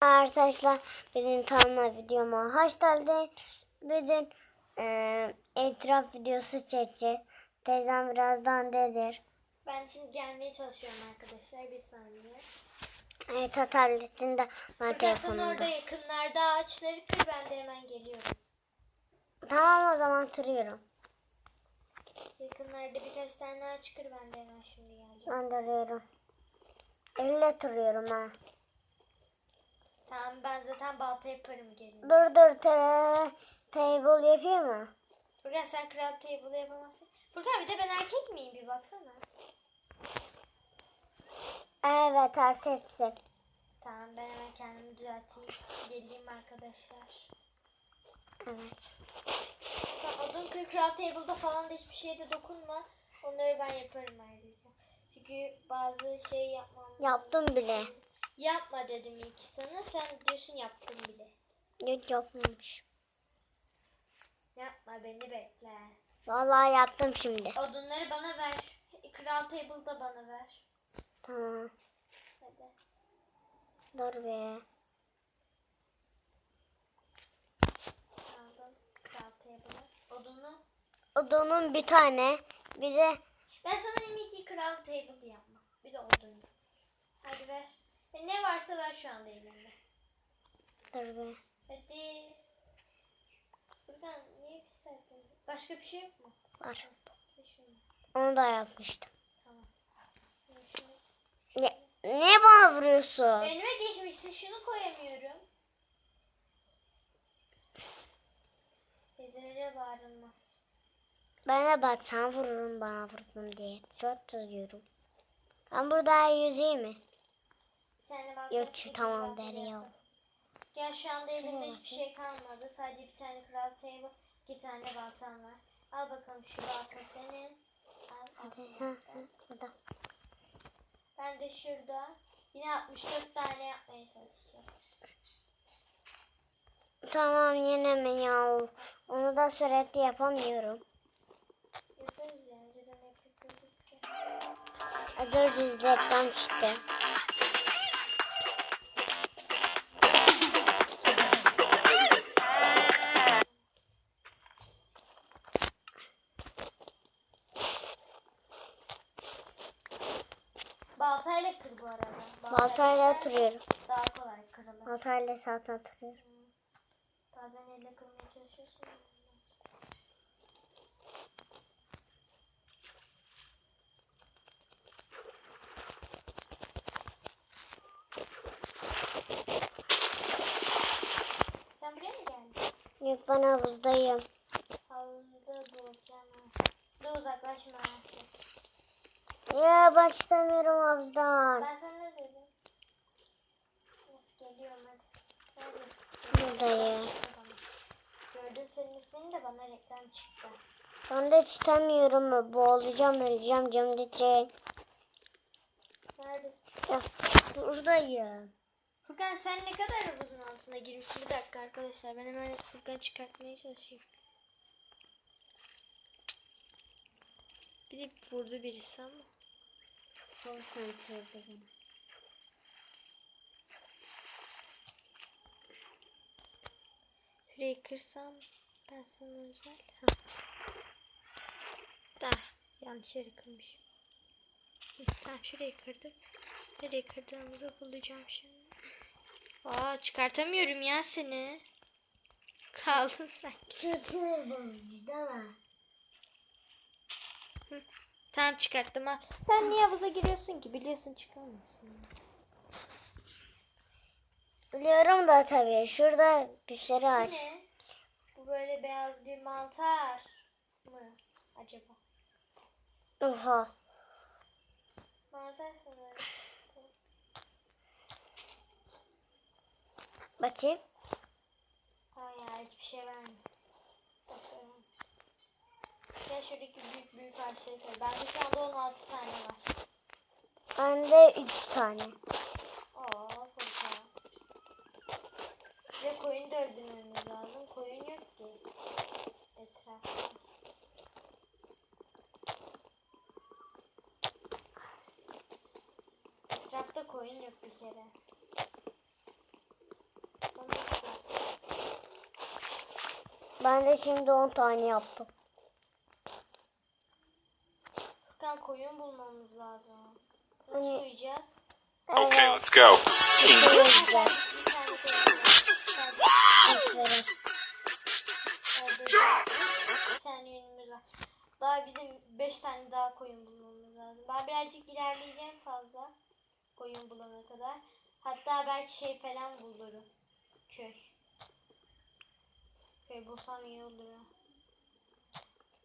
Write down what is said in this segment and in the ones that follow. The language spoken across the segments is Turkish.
Arkadaşlar benim tanıma videoma hoş geldiniz. Bugün e, etraf videosu çekeceğiz. Teyzem birazdan dedir. Ben şimdi gelmeye çalışıyorum arkadaşlar. Bir saniye. Evet tabletinde ben sen telefonumda. orada yakınlarda ağaçları kır. Ben de hemen geliyorum. Tamam o zaman duruyorum. Yakınlarda birkaç tane ağaç kır. Ben de hemen şimdi geleceğim. Ben duruyorum. Elle duruyorum ha. Tamam ben zaten balta yaparım gelin. Dur dur te table yapayım mı? Furkan sen kral table yapamazsın. Furkan bir de ben erkek miyim bir baksana. Evet erkeksin. Tamam ben hemen kendimi düzelteyim. Geleyim arkadaşlar. Evet. Tamam odun kır kral table'da falan da hiçbir şeyde dokunma. Onları ben yaparım ayrıca. Çünkü bazı şey yapmam. Yaptım bile. Yapma dedim ilk sana. Sen diyorsun yaptım bile. Yok yapmamış. Yapma beni bekle. Vallahi yaptım şimdi. Odunları bana ver. Kral table'da bana ver. Tamam. Hadi. Dur be. Aldım kral table'ı. Odunu. Odunun bir tane. Bir de Ben sana dedim ki kral table yapma. Bir de odun. Hadi ver. E, ne varsa ver şu anda elimde. dur be. Hadi. Buradan niye bir sayfa? Başka bir şey yok mu? Var. Şey. Onu da yapmıştım. Tamam. Ne, niye bana vuruyorsun? Önüme geçmişsin şunu koyamıyorum. Teyzelere bağırılmaz. Ben de bak sen vururum bana vurdun diye. Çok tutuyorum. Ben burada yüzeyim mi? Bak. Yok, ikinci tamam, yaptım. yok. Gel şu anda elimde hiçbir şey kalmadı. Sadece bir tane kral table, iki tane baltam var. Al bakalım şu balta senin. Al, al. Hadi, ha, ha, burada. Ben de şurada yine 64 tane yapmaya çalışacağız. Tamam yine mi ya? Onu da sürekli yapamıyorum. Yaparız yani. Ya. Dur dizletten çıktı. Baltayla kır. oturuyorum. Daha kolay kırılır. Baltayla zaten oturuyorum. Bazen elle kırmaya çalışıyorsun. Sen buraya mı geldin? Yok ben havuzdayım. Havuzda bulacağım. Dur uzaklaşma. Ya bak istemiyorum havuzdan. Ben sana ne dedim? Of geliyorum hadi. Buradayım. Gördüm senin ismini de bana reklam çıktı. Ben de istemiyorum. Boğulacağım öleceğim cam diyecek. Nerede? Ya, buradayım. Furkan sen ne kadar havuzun altına girmişsin? Bir dakika arkadaşlar ben hemen Furkan'ı çıkartmaya çalışayım. Bir de vurdu birisi ama. Havuzdan sevdi beni. Şurayı kırsam ben sana özel. Ha. Da yanlış yere kırmışım. Tamam şurayı kırdık. Nereye kırdığımızı bulacağım şimdi. Aa çıkartamıyorum ya seni. Kaldın sen. Kötü boğuldu değil mi? Tamam çıkarttım ha. Sen niye havuza giriyorsun ki? Biliyorsun çıkamıyorsun. Biliyorum da tabii. Şurada Bu ağaç. ne? Bu böyle beyaz bir mantar mı acaba? Oha. Mantar sanırım. Bakayım. Hayır hiçbir şey vermiyor. Bakıyorum. Gel şuradaki büyük büyük ağaçları koy. Bende şu anda 16 tane var. Bende üç tane. Oo bir kere. Ben de şimdi 10 tane yaptım. Furkan koyun bulmamız lazım. Nasıl hani... uyuyacağız? Okay, let's go. Daha bizim 5 tane daha koyun bulmamız lazım. Ben birazcık ilerleyeceğim fazla. Koyun bulana kadar. Hatta belki şey falan bulurum. Köy. Köy bulsam iyi olur ha.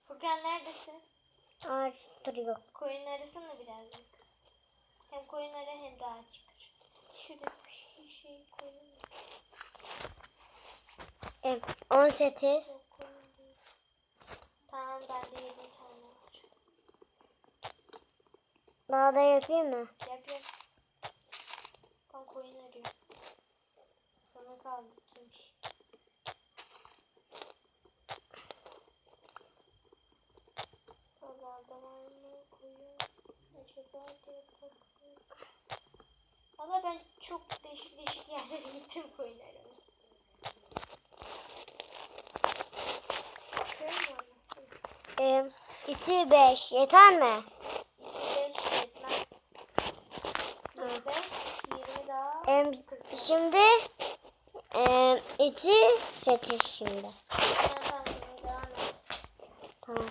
Furkan neredesin? Ağaç duruyor. Koyun arasana birazcık. Hem koyun ara hem daha çıkar. Şurada bir şey, şey koyun. Evet, 18. Yok koyun değil. Tamam bende 7 tane var. Daha da yapayım mı? Yap yap. Koyun arıyorum. Sana kaldı tüm iş. Oralarda var mı koyun? Acaba diye bakıyorum. Valla ben çok değişik değişik yerlere gittim koyun olmasın? Ee, 2, 5. Yeter mi? Şimdi e, 2, 8 şimdi. Tamam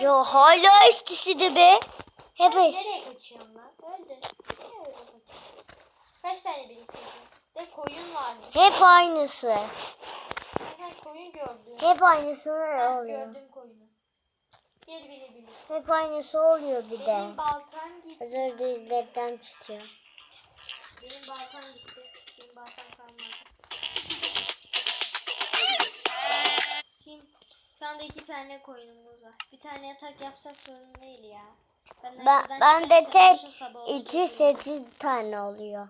Ya hala üstüsü de be. Hep üst. Nereye kaçıyorsun lan? Kaçıyorsun? Kaç tane biriktirdin? De koyun varmış. Hep aynısı. Gördün. Hep aynısı Ha, oluyor. gördüm koyunu. Gel bile bile. Hep aynısı oluyor bir de. Benim baltam gitti. Özür dilerim tutuyor. Benim baltam gitti. Benim baltam kalmadı. Şimdi şu anda iki tane koyunumuz var. Bir tane yatak yapsak sorun değil ya. Ben, Ben, nereden ben de çıkarsam tek şu sabah olur 2, diye. 8 tane oluyor.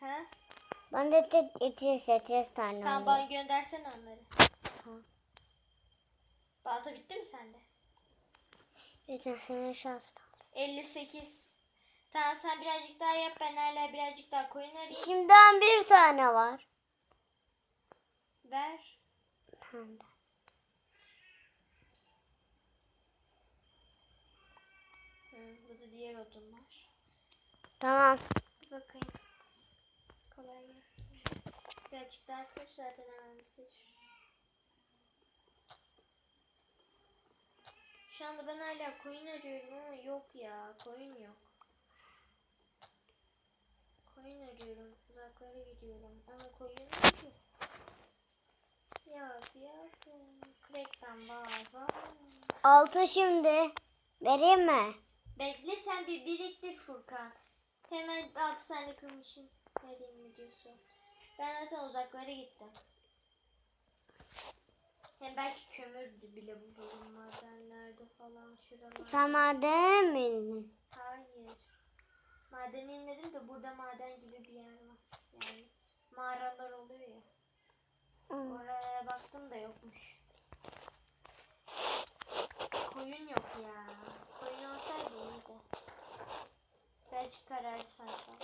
Ha? Ben de tek 2, 8 tane Tamam bana göndersene onları. Tamam. Balta bitti mi sende? Lütfen sana şans da. 58. Tamam sen birazcık daha yap ben hala birazcık daha koyun arayayım. Şimdiden bir tane var. Ver. Tamam. Hı, bu da diğer odunlar. Tamam. Bir bakayım. Kolay gelsin. Birazcık daha koş zaten hemen bitir. Şu anda ben hala koyun arıyorum ama yok ya. Koyun yok. Koyun arıyorum. Uzaklara gidiyorum. Ama koyun yok ki. Yok yok. Crack'tan var var. Altı şimdi. Vereyim mi? Bekle sen bir biriktir Furkan. Hemen 6 tane kırmışım. Vereyim mi diyorsun? Ben zaten uzaklara gittim. Hem belki kömürdü bile bu madenlerde falan şuralarda. Sen maden mi indin? Hayır. Madene inmedim de burada maden gibi bir yer var. Yani mağaralar oluyor ya. Oraya baktım da yokmuş. Koyun yok ya. Koyun olsaydı iyiydi. Belki karardı sanki.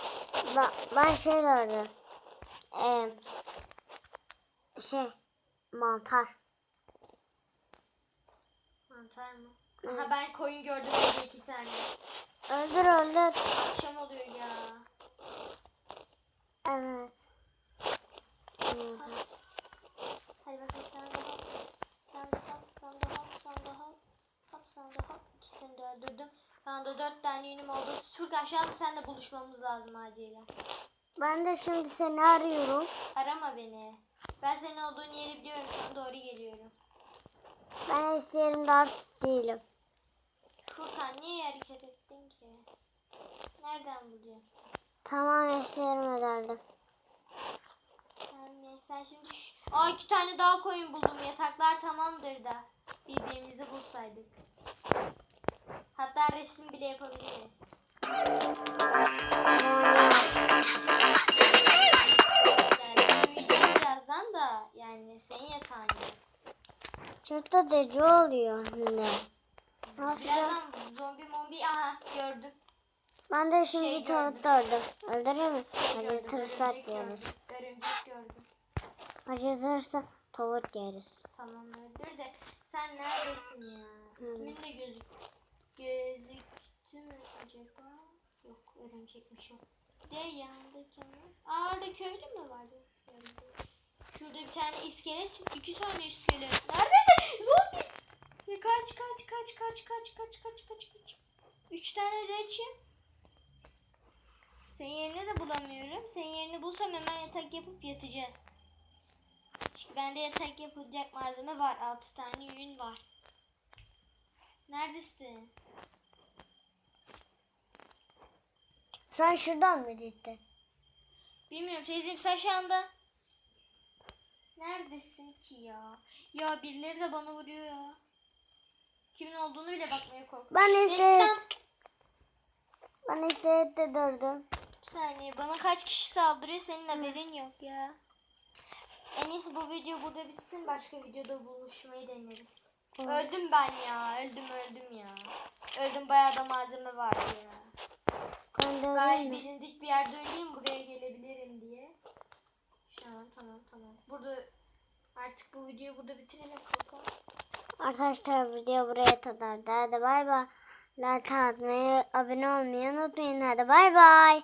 Ben, ben şey gördüm. Ee, şey mantar. Mantar mı? Aha ben koyun gördüm evde iki tane. Öldür öldür. Akşam oluyor ya. Evet. Hadi bakalım sen de hop. Sen de hop, sen de hop, sen de hop. Hop sen de hop. İkisini de öldürdüm. Şu anda dört tane yünüm oldu. Furkan şu anda seninle buluşmamız lazım acilen. Ben de şimdi seni arıyorum. Arama beni. Ben senin olduğun yeri biliyorum. Sana doğru geliyorum. Ben isteyerimde artık değilim. Furkan niye hareket ettin ki? Nereden bulacağım? Tamam isteyerim herhalde. Yani sen şimdi... Aa iki tane daha koyun buldum. Yataklar tamamdır da. Birbirimizi bulsaydık. Hatta resim bile yapabiliriz. Deci oluyor yine. Ne yapacağım? Birazdan zombi mombi aha gördüm. Ben de şimdi Şey tavuk gördüm. Öldürür müsün? Şey gördüm, tırsak örümcek gördüm. Acıtırsa tavuk yeriz. Tamam öldür de sen neredesin ya? İsmin de gözük gözüktü mü acaba? Yok örümcekmiş o. De yanında kim var? Aa orada köylü mü vardı? Şurada bir tane iskelet, iki tane iskelet. Neredesin? Zombi! Ya kaç kaç kaç kaç kaç kaç kaç kaç kaç. Üç tane de açayım. Senin yerini de bulamıyorum. Senin yerini bulsam hemen yatak yapıp yatacağız. Çünkü bende yatak yapılacak malzeme var. 6 tane yün var. Neredesin? Sen şuradan mı gittin? Bilmiyorum teyzem sen şu anda. Neredesin ki ya? Ya birileri de bana vuruyor ya. Kimin olduğunu bile bakmaya korkuyorum. Ben tam- ben ise de durdum. Bir saniye bana kaç kişi saldırıyor senin haberin yok ya. En iyisi bu video burada bitsin başka videoda buluşmayı deneriz. Öldüm ben ya öldüm öldüm ya. Öldüm bayağı da malzeme vardı ya. Ben bilindik bir yerde öleyim buraya gelebilirim diye. Tamam tamam tamam. Burada artık bu videoyu burada bitirelim. Arkadaşlar video buraya kadardı. Hadi bay bay. Like atmayı, abone olmayı unutmayın. Hadi bay bay.